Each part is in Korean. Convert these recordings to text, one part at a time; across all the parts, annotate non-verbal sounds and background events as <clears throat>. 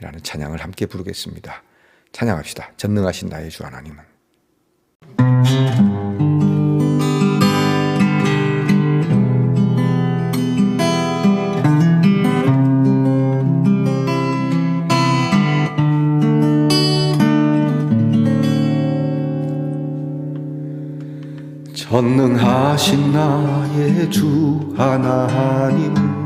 이라는 찬양을 함께 부르겠습니다. 찬양합시다. 전능하신 나의 주 하나님은 전능하신 나의 주 하나님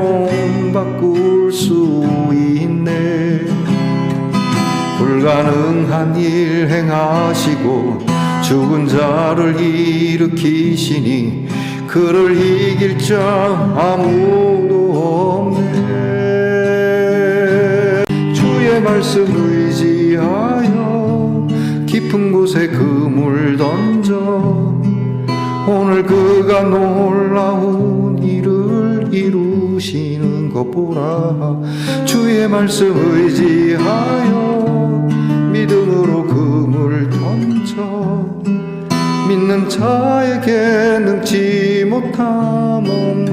불가능한 일 행하시고 죽은 자를 일으키시니 그를 이길 자 아무도 없네. 주의 말씀 의지하여 깊은 곳에 그물 던져 오늘 그가 놀라운 일을 이루시는 것 보라. 주의 말씀 의지하여 믿음으로 그물 던져. 믿는 자에게 능치 못함 없네.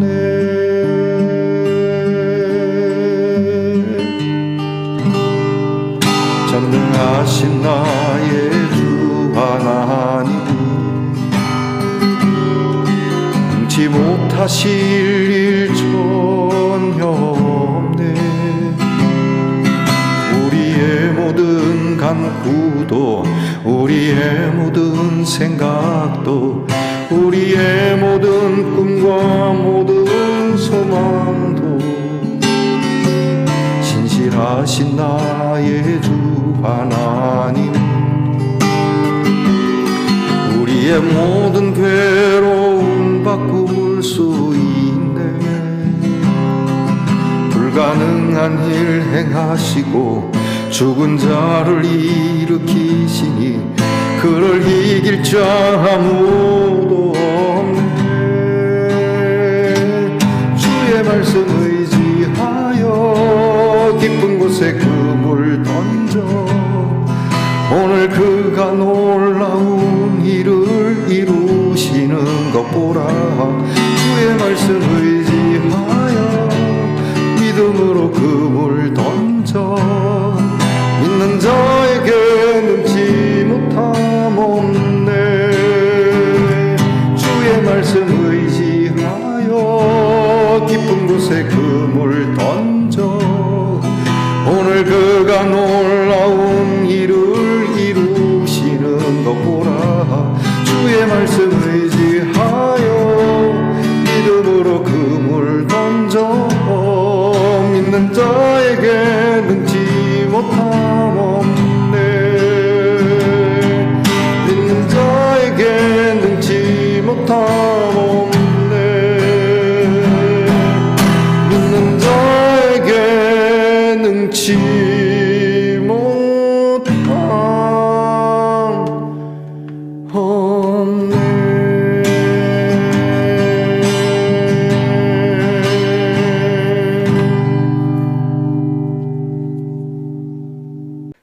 전능하신 나의 주 하나님 능치 못하실 일 전혀 우리의 모든 생각도 우리의 모든 꿈과 모든 소망도 신실하신 나의 주 하나님. 우리의 모든 괴로움 바꿀 수 있네. 불가능한 일 행하시고 죽은 자를 일으키시니 그를 이길 자 아무도 없네. 말씀 의지하여 깊은 곳에 그물 던져 오늘 그가 놀라운 일을 이루시는 것 보라. 주의 말씀 의지하여 믿음으로 그물 던져 자에게 능치 못함 없네. 주의 말씀 의지하여 깊은 곳에 그물 던져. 오늘 그가 놀라운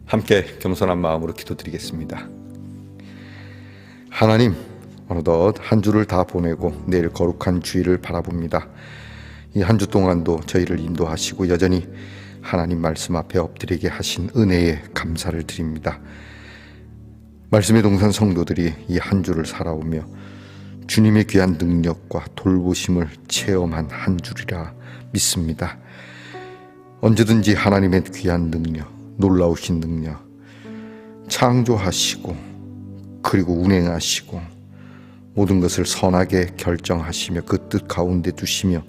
함께 겸손한 마음으로 기도드리겠습니다. 하나님, 어느덧 한 주를 다 보내고 내일 거룩한 주일을 바라봅니다. 이 한 주 동안도 저희를 인도하시고 여전히 하나님 말씀 앞에 엎드리게 하신 은혜에 감사를 드립니다. 말씀의 동산 성도들이 이 한 주를 살아오며 주님의 귀한 능력과 돌보심을 체험한 한 주리라 믿습니다. 언제든지 하나님의 귀한 능력, 놀라우신 능력, 창조하시고 그리고 운행하시고 모든 것을 선하게 결정하시며 그 뜻 가운데 두시며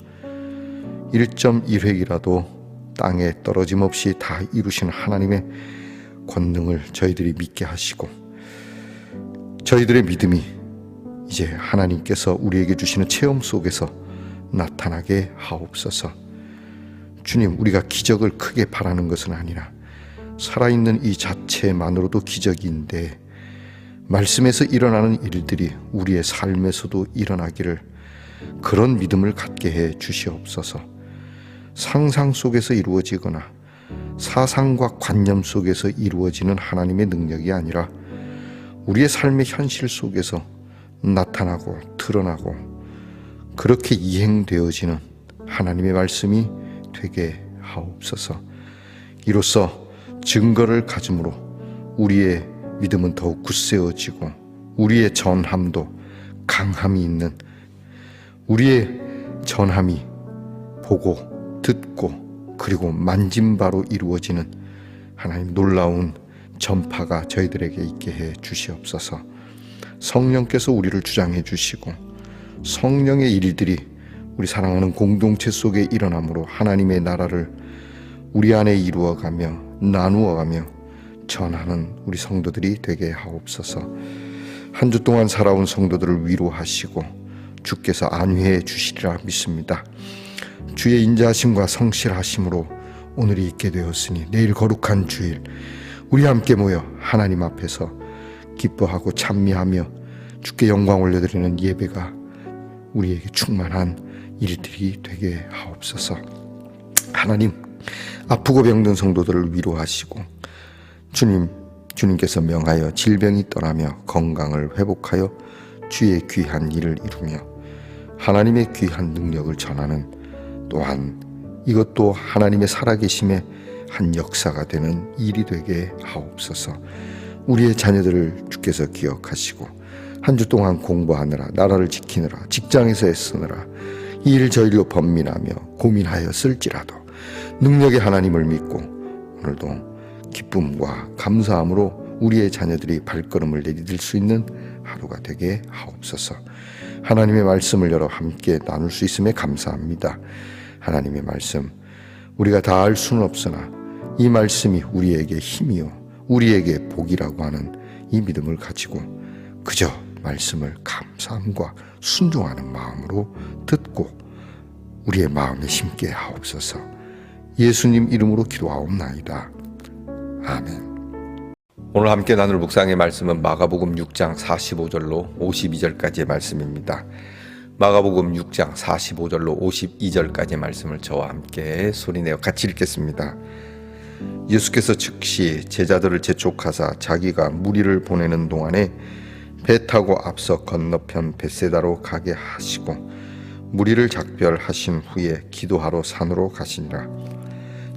1.1획이라도 땅에 떨어짐 없이 다 이루시는 하나님의 권능을 저희들이 믿게 하시고 저희들의 믿음이 이제 하나님께서 우리에게 주시는 체험 속에서 나타나게 하옵소서. 주님, 우리가 기적을 크게 바라는 것은 아니라 살아있는 이 자체만으로도 기적인데 말씀에서 일어나는 일들이 우리의 삶에서도 일어나기를 그런 믿음을 갖게 해 주시옵소서. 상상 속에서 이루어지거나 사상과 관념 속에서 이루어지는 하나님의 능력이 아니라 우리의 삶의 현실 속에서 나타나고 드러나고 그렇게 이행되어지는 하나님의 말씀이 되게 하옵소서. 이로써 증거를 가짐으로 우리의 믿음은 더욱 굳세어지고 우리의 전함도 강함이 있는 우리의 전함이 보고 듣고 그리고 만진 바로 이루어지는 하나님 놀라운 전파가 저희들에게 있게 해 주시옵소서. 성령께서 우리를 주장해 주시고 성령의 일들이 우리 사랑하는 공동체 속에 일어남으로 하나님의 나라를 우리 안에 이루어가며 나누어가며 전하는 우리 성도들이 되게 하옵소서. 한 주 동안 살아온 성도들을 위로하시고 주께서 안위해 주시리라 믿습니다. 주의 인자하심과 성실하심으로 오늘이 있게 되었으니 내일 거룩한 주일 우리 함께 모여 하나님 앞에서 기뻐하고 찬미하며 주께 영광 올려드리는 예배가 우리에게 충만한 일들이 되게 하옵소서. 하나님 아프고 병든 성도들을 위로하시고 주님 주님께서 명하여 질병이 떠나며 건강을 회복하여 주의 귀한 일을 이루며 하나님의 귀한 능력을 전하는 또한 이것도 하나님의 살아계심의 한 역사가 되는 일이 되게 하옵소서. 우리의 자녀들을 주께서 기억하시고 한 주 동안 공부하느라 나라를 지키느라 직장에서 애쓰느라 이 일 저 일로 번민하며 고민하였을지라도 능력의 하나님을 믿고 오늘도 기쁨과 감사함으로 우리의 자녀들이 발걸음을 내디딜 수 있는 하루가 되게 하옵소서. 하나님의 말씀을 열어 함께 나눌 수 있음에 감사합니다. 하나님의 말씀 우리가 다 알 수는 없으나 이 말씀이 우리에게 힘이요 우리에게 복이라고 하는 이 믿음을 가지고 그저 말씀을 감사함과 순종하는 마음으로 듣고 우리의 마음에 심게 하옵소서. 예수님 이름으로 기도하옵나이다. 아멘. 오늘 함께 나눌 묵상의 말씀은 마가복음 6장 45절로 52절까지의 말씀입니다. 마가복음 6장 45절로 52절까지의 말씀을 저와 함께 소리내어 같이 읽겠습니다. 예수께서 즉시 제자들을 재촉하사 자기가 무리를 보내는 동안에 배 타고 앞서 건너편 베세다로 가게 하시고 무리를 작별하신 후에 기도하러 산으로 가시니라.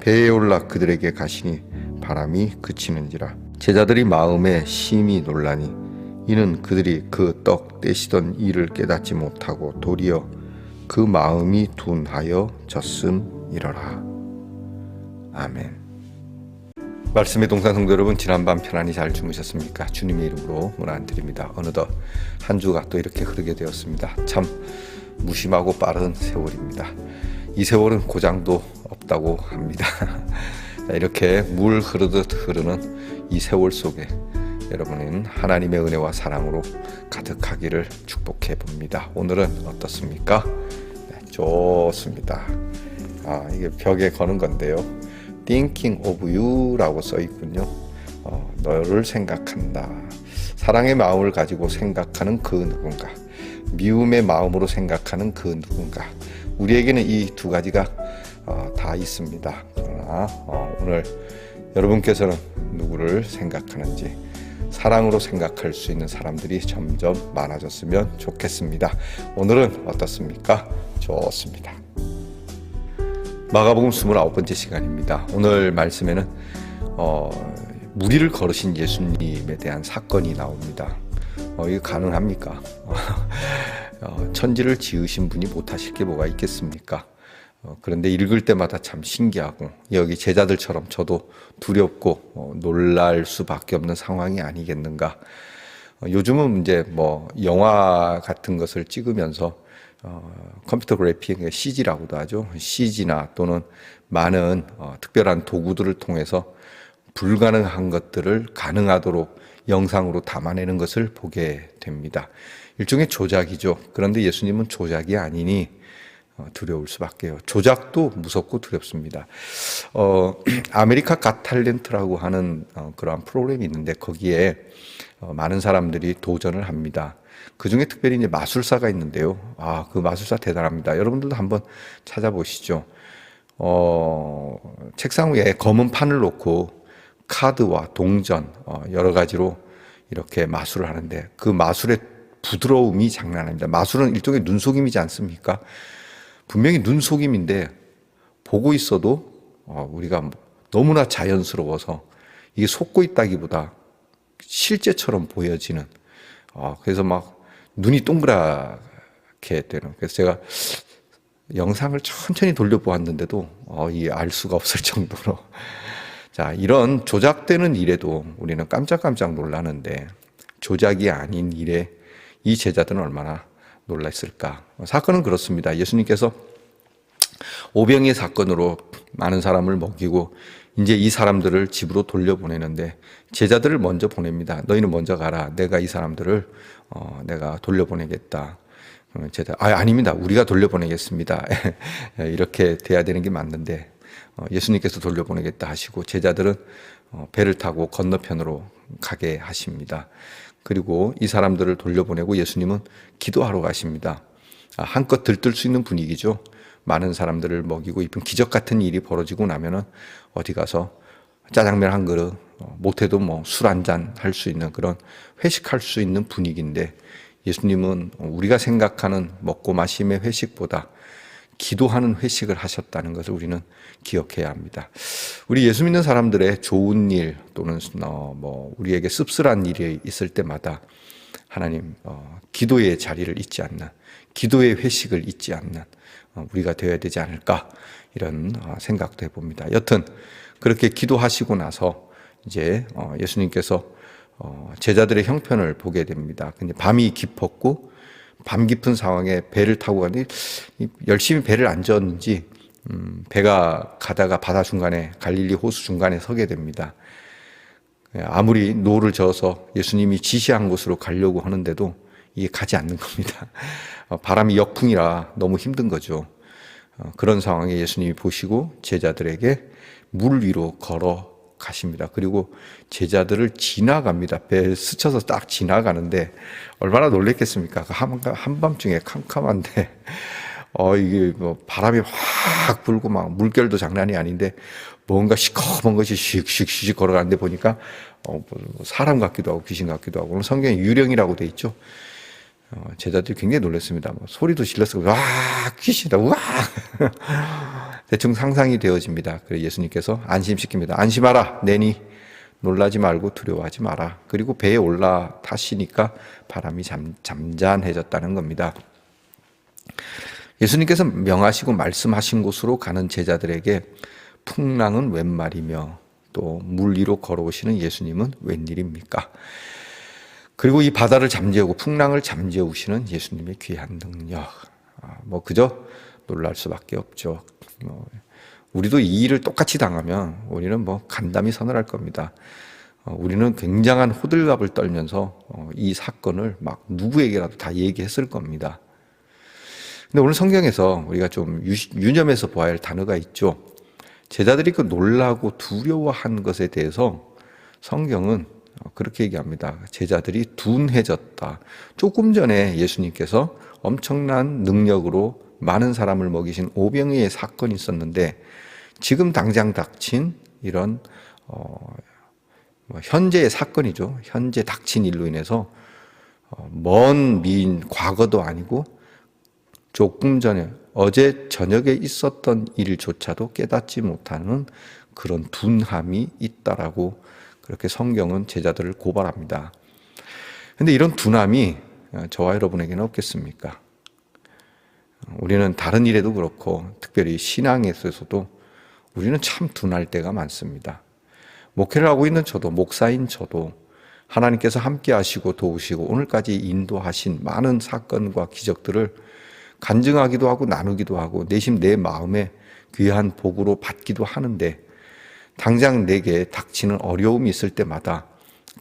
배에 올라 그들에게 가시니 바람이 그치는지라 제자들이 마음에 심히 놀라니 이는 그들이 그 떡 떼시던 일을 깨닫지 못하고 도리어 그 마음이 둔하여 졌음이러라 아멘. 말씀의 동산 성도 여러분 지난밤 편안히 잘 주무셨습니까? 주님의 이름으로 문안 드립니다. 어느덧 한 주가 또 이렇게 흐르게 되었습니다. 참 무심하고 빠른 세월입니다. 이 세월은 고장도 없다고 합니다. 자, <laughs> 이렇게 물 흐르듯 흐르는 이 세월 속에 여러분은 하나님의 은혜와 사랑으로 가득하기를 축복해 봅니다. 오늘은 어떻습니까? 네, 좋습니다. 아, 이게 벽에 거는 건데요. Thinking of you라고 써 있군요. 어, 너를 생각한다. 사랑의 마음을 가지고 생각하는 그 누군가. 미움의 마음으로 생각하는 그 누군가. 우리에게는 이 두 가지가 어, 다 있습니다. 그러나 어, 오늘 여러분께서는 누구를 생각하는지 사랑으로 생각할 수 있는 사람들이 점점 많아졌으면 좋겠습니다. 오늘은 어떻습니까? 좋습니다. 마가복음 29번째 시간입니다. 오늘 말씀에는 어, 무리를 걸으신 예수님에 대한 사건이 나옵니다. 어, 이거 가능합니까? <laughs> 어, 천지를 지으신 분이 못하실 게 뭐가 있겠습니까? 어, 그런데 읽을 때마다 참 신기하고 여기 제자들처럼 저도 두렵고 어, 놀랄 수밖에 없는 상황이 아니겠는가. 어, 요즘은 이제 뭐 영화 같은 것을 찍으면서 어, 컴퓨터 그래픽 CG라고도 하죠. CG나 또는 많은 어, 특별한 도구들을 통해서 불가능한 것들을 가능하도록 영상으로 담아내는 것을 보게 됩니다. 일종의 조작이죠. 그런데 예수님은 조작이 아니니 어, 두려울 수밖에요. 조작도 무섭고 두렵습니다. 어, <clears throat> 아메리카 갓 탤런트라고 하는 어, 그러한 프로그램이 있는데 거기에 어, 많은 사람들이 도전을 합니다. 그 중에 특별히 이제 마술사가 있는데요. 아, 그 마술사 대단합니다. 여러분들도 한번 찾아보시죠. 어, 책상 위에 검은 판을 놓고 카드와 동전, 어, 여러 가지로 이렇게 마술을 하는데 그 마술의 부드러움이 장난 아닙니다. 마술은 일종의 눈속임이지 않습니까? 분명히 눈속임인데 보고 있어도 어, 우리가 너무나 자연스러워서 이게 속고 있다기보다 실제처럼 보여지는 어, 그래서 막 눈이 동그랗게 되는 그래서 제가 영상을 천천히 돌려보았는데도 어, 이알 수가 없을 <laughs> 정도로 자 이런 조작되는 일에도 우리는 깜짝깜짝 놀라는데 조작이 아닌 일에 이 제자들은 얼마나 놀랐을까 사건은 그렇습니다 예수님께서 오병이의 사건으로 많은 사람을 먹이고 이제 이 사람들을 집으로 돌려보내는데 제자들을 먼저 보냅니다. 너희는 먼저 가라. 내가 이 사람들을 어, 내가 돌려보내겠다. 제자 아 아닙니다. 우리가 돌려보내겠습니다. <laughs> 이렇게 돼야 되는 게 맞는데 어, 예수님께서 돌려보내겠다 하시고 제자들은 어, 배를 타고 건너편으로 가게 하십니다. 그리고 이 사람들을 돌려보내고 예수님은 기도하러 가십니다. 아, 한껏 들뜰 수 있는 분위기죠. 많은 사람들을 먹이고 이쁜 기적 같은 일이 벌어지고 나면은 어디 가서 짜장면 한 그릇 어, 못해도 뭐 술 한 잔 할 수 있는 그런 회식할 수 있는 분위기인데 예수님은 우리가 생각하는 먹고 마심의 회식보다 기도하는 회식을 하셨다는 것을 우리는 기억해야 합니다. 우리 예수 믿는 사람들의 좋은 일 또는 어, 뭐 우리에게 씁쓸한 일이 있을 때마다 하나님 어, 기도의 자리를 잊지 않는 기도의 회식을 잊지 않는 어, 우리가 되어야 되지 않을까 이런 어, 생각도 해봅니다. 여튼 그렇게 기도하시고 나서 이제 어, 예수님께서 제자들의 형편을 보게 됩니다. 근데 밤이 깊었고 밤 깊은 상황에 배를 타고 가니 열심히 배를 안 저었는지 음, 배가 가다가 바다 중간에 갈릴리 호수 중간에 서게 됩니다. 아무리 노를 저어서 예수님이 지시한 곳으로 가려고 하는데도 이게 가지 않는 겁니다. <laughs> 바람이 역풍이라 너무 힘든 거죠. 어, 그런 상황에 예수님이 보시고 제자들에게 물 위로 걸어 가십니다. 그리고 제자들을 지나갑니다. 배 스쳐서 딱 지나가는데 얼마나 놀랬겠습니까? 그 한, 한밤중에 캄캄한데 <laughs> 어 이게 뭐 바람이 확 불고 막 물결도 장난이 아닌데 뭔가 시커먼 것이 씩씩씩 걸어가는데 보니까 어, 뭐 사람 같기도 하고 귀신 같기도 하고 성경에 유령이라고 돼 있죠. 어, 제자들이 굉장히 놀랐습니다. 뭐 소리도 질렀어. 와, 귀신이다. 와. <laughs> 대충 상상이 되어집니다. 그래 예수님께서 안심시킵니다. 안심하라. 내니 놀라지 말고 두려워하지 마라. 그리고 배에 올라 타시니까 바람이 잠, 잠잠해졌다는 겁니다. 예수님께서 명하시고 말씀하신 곳으로 가는 제자들에게 풍랑은 웬 말이며 또 물 위로 걸어오시는 예수님은 웬일입니까? 그리고 이 바다를 잠재우고 풍랑을 잠재우시는 예수님의 귀한 능력. 아, 뭐 그저 놀랄 수밖에 없죠. 뭐 우리도 이 일을 똑같이 당하면 우리는 뭐 간담이 서늘할 겁니다. 어, 우리는 굉장한 호들갑을 떨면서 어, 이 사건을 막 누구에게라도 다 얘기했을 겁니다. 근데 오늘 성경에서 우리가 좀 유, 유념해서 보아야 할 단어가 있죠. 제자들이 그 놀라고 두려워한 것에 대해서 성경은 어, 그렇게 얘기합니다. 제자들이 둔해졌다. 조금 전에 예수님께서 엄청난 능력으로 많은 사람을 먹이신 오병이의 사건이 있었는데 지금 당장 닥친 이런 어, 뭐 현재의 사건이죠. 현재 닥친 일로 인해서 어, 먼 미인 과거도 아니고 조금 전에 어제 저녁에 있었던 일조차도 깨닫지 못하는 그런 둔함이 있다라고 그렇게 성경은 제자들을 고발합니다. 근데 이런 둔함이 저와 여러분에게는 없겠습니까? 우리는 다른 일에도 그렇고 특별히 신앙에 있어서도 우리는 참 둔할 때가 많습니다. 목회를 하고 있는 저도 목사인 저도 하나님께서 함께 하시고 도우시고 오늘까지 인도하신 많은 사건과 기적들을 간증하기도 하고 나누기도 하고 내심 내 마음에 귀한 복으로 받기도 하는데 당장 내게 닥치는 어려움이 있을 때마다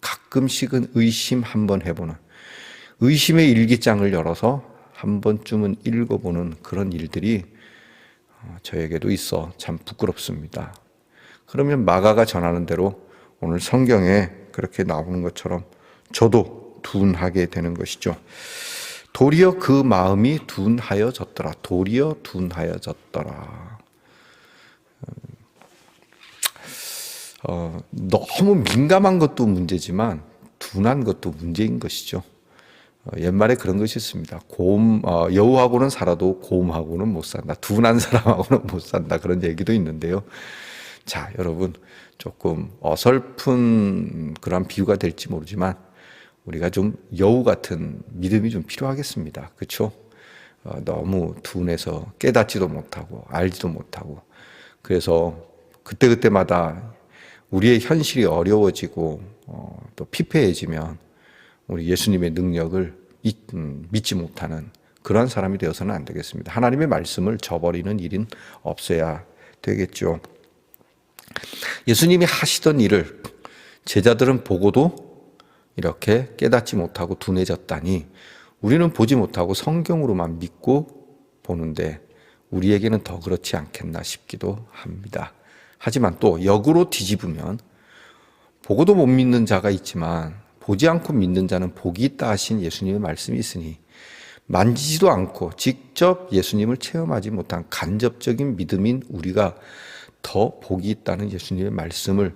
가끔씩은 의심 한번 해보는 의심의 일기장을 열어서 한 번쯤은 읽어보는 그런 일들이 어, 저에게도 있어 참 부끄럽습니다. 그러면 마가가 전하는 대로 오늘 성경에 그렇게 나오는 것처럼 저도 둔하게 되는 것이죠. 도리어 그 마음이 둔하여졌더라. 도리어 둔하여졌더라. 어, 너무 민감한 것도 문제지만 둔한 것도 문제인 것이죠. 어, 옛말에 그런 것이 있습니다. 곰, 어, 여우하고는 살아도 곰하고는 못 산다. 둔한 사람하고는 못 산다. 그런 얘기도 있는데요. 자, 여러분, 조금 어설픈 그런 비유가 될지 모르지만 우리가 좀 여우 같은 믿음이 좀 필요하겠습니다. 그렇죠? 어, 너무 둔해서 깨닫지도 못하고 알지도 못하고 그래서 그때 그때마다 우리의 현실이 어려워지고 어, 또 피폐해지면 우리 예수님의 능력을 잊, 음, 믿지 못하는 그런 사람이 되어서는 안 되겠습니다. 하나님의 말씀을 저버리는 일은 없어야 되겠죠. 예수님이 하시던 일을 제자들은 보고도 이렇게 깨닫지 못하고 둔해졌다니 우리는 보지 못하고 성경으로만 믿고 보는데 우리에게는 더 그렇지 않겠나 싶기도 합니다. 하지만 또 역으로 뒤집으면 보고도 못 믿는 자가 있지만 보지 않고 믿는 자는 복이 있다 하신 예수님의 말씀이 있으니 만지지도 않고 직접 예수님을 체험하지 못한 간접적인 믿음인 우리가 더 복이 있다는 예수님의 말씀을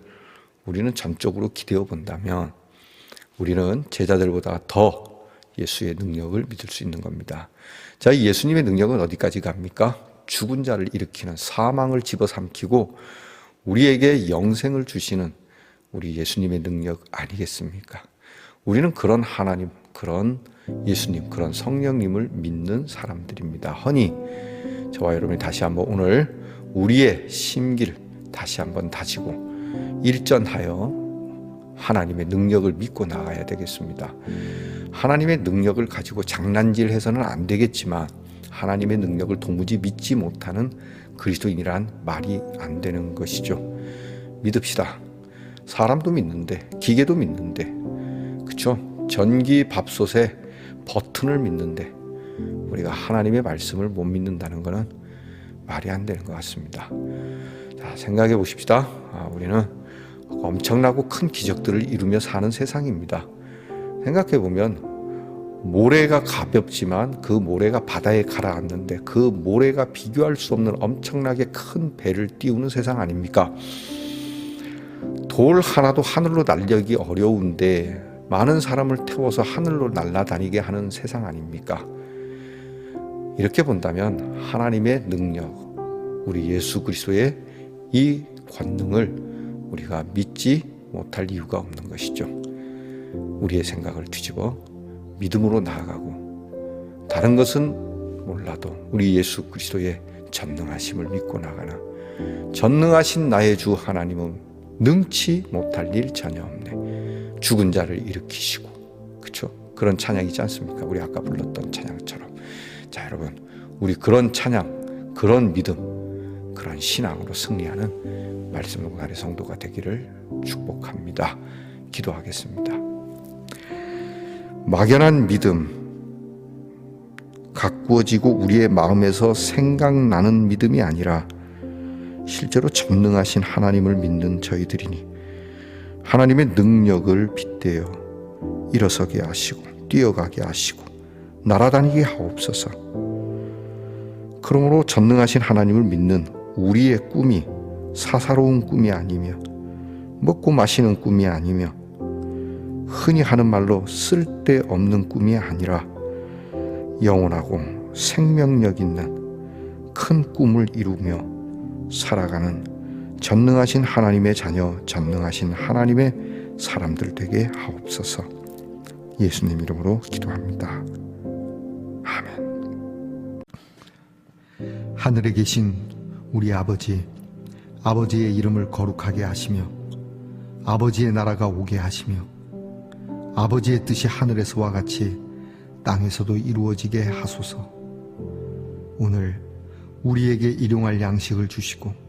우리는 전적으로 기대어 본다면 우리는 제자들보다 더 예수의 능력을 믿을 수 있는 겁니다. 자, 이 예수님의 능력은 어디까지 갑니까? 죽은 자를 일으키는 사망을 집어삼키고 우리에게 영생을 주시는 우리 예수님의 능력 아니겠습니까? 우리는 그런 하나님, 그런 예수님, 그런 성령님을 믿는 사람들입니다. 허니 저와 여러분이 다시 한번 오늘 우리의 심기를 다시 한번 다지고 일전하여 하나님의 능력을 믿고 나가야 되겠습니다. 하나님의 능력을 가지고 장난질해서는 안 되겠지만 하나님의 능력을 도무지 믿지 못하는 그리스도인이란 말이 안 되는 것이죠. 믿읍시다. 사람도 믿는데 기계도 믿는데 그렇죠? 전기 밥솥에 버튼을 믿는데 우리가 하나님의 말씀을 못 믿는다는 것은 말이 안 되는 것 같습니다. 자, 생각해 보십시다. 아, 우리는 엄청나고 큰 기적들을 이루며 사는 세상입니다. 생각해 보면 모래가 가볍지만 그 모래가 바다에 가라앉는데 그 모래가 비교할 수 없는 엄청나게 큰 배를 띄우는 세상 아닙니까? 돌 하나도 하늘로 날려기 어려운데 많은 사람을 태워서 하늘로 날아다니게 하는 세상 아닙니까? 이렇게 본다면 하나님의 능력, 우리 예수 그리스도의 이 권능을 우리가 믿지 못할 이유가 없는 것이죠. 우리의 생각을 뒤집어 믿음으로 나아가고 다른 것은 몰라도 우리 예수 그리스도의 전능하심을 믿고 나가나 전능하신 나의 주 하나님은 능치 못할 일 전혀 없네. 죽은 자를 일으키시고 그렇죠? 그런 찬양이지 않습니까? 우리 아까 불렀던 찬양처럼. 자, 여러분, 우리 그런 찬양, 그런 믿음, 그런 신앙으로 승리하는 말씀 공간의 성도가 되기를 축복합니다. 기도하겠습니다. 막연한 믿음, 가꾸어지고 우리의 마음에서 생각나는 믿음이 아니라 실제로 전능하신 하나님을 믿는 저희들이니 하나님의 능력을 빗대어 일어서게 하시고 뛰어가게 하시고 날아다니게 하옵소서. 그러므로 전능하신 하나님을 믿는 우리의 꿈이 사사로운 꿈이 아니며 먹고 마시는 꿈이 아니며 흔히 하는 말로 쓸데없는 꿈이 아니라 영원하고 생명력 있는 큰 꿈을 이루며 살아가는 전능하신 하나님의 자녀, 전능하신 하나님의 사람들 되게 하옵소서. 예수님 이름으로 기도합니다. 아멘. 하늘에 계신 우리 아버지, 아버지의 이름을 거룩하게 하시며, 아버지의 나라가 오게 하시며, 아버지의 뜻이 하늘에서와 같이 땅에서도 이루어지게 하소서. 오늘 우리에게 일용할 양식을 주시고,